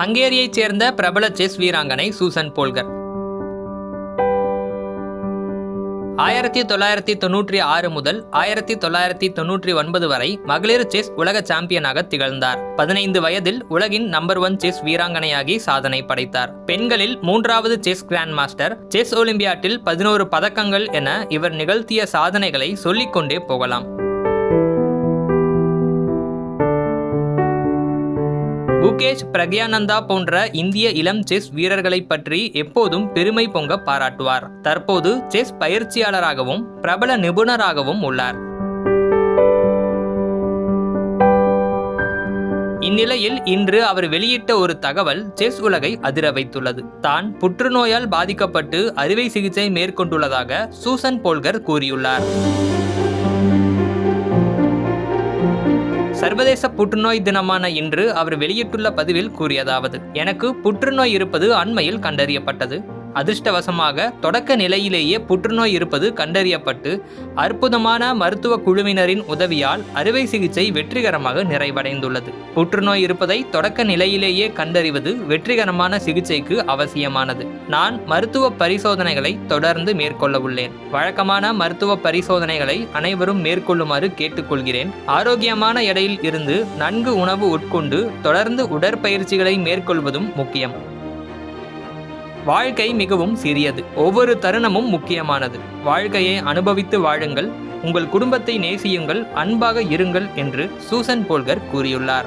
ஹங்கேரியைச் சேர்ந்த பிரபல செஸ் வீராங்கனை சூசன் போல்கர். ஆயிரத்தி தொள்ளாயிரத்தி தொன்னூற்றி ஆறு முதல் ஆயிரத்தி தொள்ளாயிரத்தி தொன்னூற்றி ஒன்பது வரை மகளிர் செஸ் உலக சாம்பியனாக திகழ்ந்தார். பதினைந்து வயதில் உலகின் நம்பர் ஒன் செஸ் வீராங்கனையாகி சாதனை படைத்தார். பெண்களில் மூன்றாவது செஸ் கிராண்ட் மாஸ்டர் செஸ் ஒலிம்பியாட்டில் பதினோரு பதக்கங்கள் என இவர் நிகழ்த்திய சாதனைகளை சொல்லிக்கொண்டே போகலாம். குகேஷ் பிரக்யானந்தா போன்ற இந்திய இளம் செஸ் வீரர்களைப் பற்றி எப்போதும் பெருமை பொங்க பாராட்டுவார். தற்போது செஸ் பயிற்சியாளராகவும் பிரபல நிபுணராகவும் உள்ளார். இந்நிலையில் இன்று அவர் வெளியிட்ட ஒரு தகவல் செஸ் உலகை அதிர வைத்துள்ளது. தான் புற்றுநோயால் பாதிக்கப்பட்டு அறுவை சிகிச்சை மேற்கொண்டுள்ளதாக சூசன் போல்கர் கூறியுள்ளார். சர்வதேச புற்றுநோய் தினமான இன்று அவர் வெளியிட்டுள்ள பதிவில் கூறியதாவது எனக்கு புற்றுநோய் இருப்பது அண்மையில் கண்டறியப்பட்டது. அதிர்ஷ்டவசமாக தொடக்க நிலையிலேயே புற்றுநோய் இருப்பது கண்டறியப்பட்டு அற்புதமான மருத்துவ குழுவினரின் உதவியால் அறுவை சிகிச்சை வெற்றிகரமாக நிறைவடைந்துள்ளது. புற்றுநோய் இருப்பதை தொடக்க நிலையிலேயே கண்டறிவது வெற்றிகரமான சிகிச்சைக்கு அவசியமானது. நான் மருத்துவ பரிசோதனைகளை தொடர்ந்து மேற்கொள்ள உள்ளேன். வழக்கமான மருத்துவ பரிசோதனைகளை அனைவரும் மேற்கொள்ளுமாறு கேட்டுக்கொள்கிறேன். ஆரோக்கியமான எடையில் இருந்து நன்கு உணவு உட்கொண்டு தொடர்ந்து உடற்பயிற்சிகளை மேற்கொள்வதும் முக்கியம். வாழ்க்கை மிகவும் சிறியது. ஒவ்வொரு தருணமும் முக்கியமானது. வாழ்க்கையை அனுபவித்து வாழுங்கள். உங்கள் குடும்பத்தை நேசியுங்கள். அன்பாக இருங்கள் என்று சூசன் போல்கர் கூறியுள்ளார்.